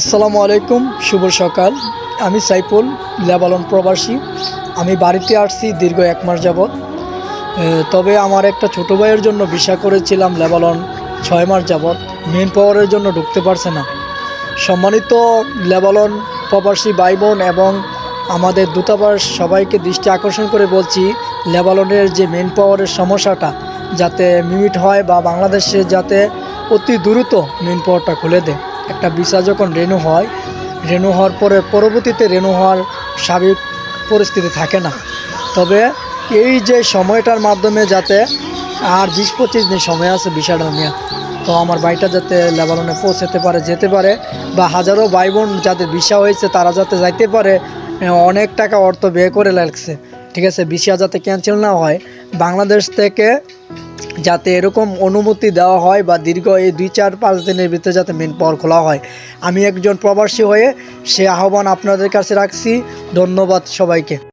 আসসালামু আলাইকুম, শুভ সকাল। আমি সাইফুল লেবালন প্রবাসী। আমি বাড়িতে আসছি দীর্ঘ এক মাস যাবৎ। তবে আমার একটা ছোট ভাইয়ের জন্য ভিসা করেছিলাম লেবালন ছয় মাস যাবৎ। মেন পাওয়ারের জন্য ঢুকতে পারছে না। সম্মানিত লেবালন প্রবাসী ভাই বোন এবং আমাদের দূতাবাস সবাইকে দৃষ্টি আকর্ষণ করে বলছি লেবালনের যে মেন পাওয়ারের সমস্যাটা, যাতে মিমিট হয় বা বাংলাদেশে যাতে অতি দ্রুত মেন পাওয়ারটা খুলে দেয়। একটা যখন রেনু হয়, রেনু হওয়ার পরে পরবর্তীতে রেনু হওয়ার স্বাভাবিক পরিস্থিতি থাকে না। তবে এই যে সময়টার মাধ্যমে যাতে আর বিশ পঁচিশ দিন সময় আছে ভিসাটা নিয়ে, তো আমার ভাইটা যাতে লেবাননে পৌঁছাতে পারে, যেতে পারে, বা হাজারো ভাই বোন যাদের ভিসা হয়েছে তারা যাতে যাইতে পারে অনেক টাকা অর্থ ব্যয় করে লাগছে। ঠিক আছে, ভিসা যাতে ক্যান্সেল না হয়, বাংলাদেশ থেকে যাতে এরকম অনুমতি দেওয়া হয় বা দীর্ঘ এই দুই চার পাঁচ দিনের ভিতরে যাতে মেন পাওয়ার খোলা হয়। আমি একজন প্রবাসী হয়ে সে আহ্বান আপনাদের কাছে রাখছি। ধন্যবাদ সবাইকে।